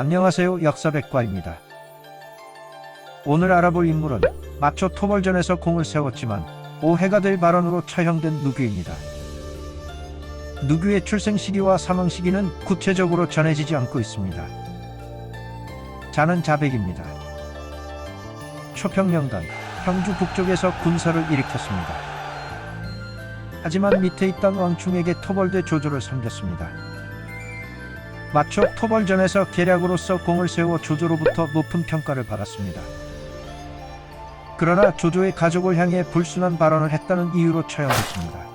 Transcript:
안녕하세요 역사백과입니다. 오늘 알아볼 인물은 마초 토벌전에서 공을 세웠지만 오해가 될 발언으로 처형된 누규입니다. 누규의 출생 시기와 사망 시기는 구체적으로 전해지지 않고 있습니다. 자는 자백입니다. 초평년간 평주 북쪽에서 군사를 일으켰습니다. 하지만 밑에 있던 왕충에게 토벌대 조조를 섬겼습니다. 마초 토벌전에서 계략으로서 공을 세워 조조로부터 높은 평가를 받았습니다. 그러나 조조의 가족을 향해 불순한 발언을 했다는 이유로 처형됐습니다.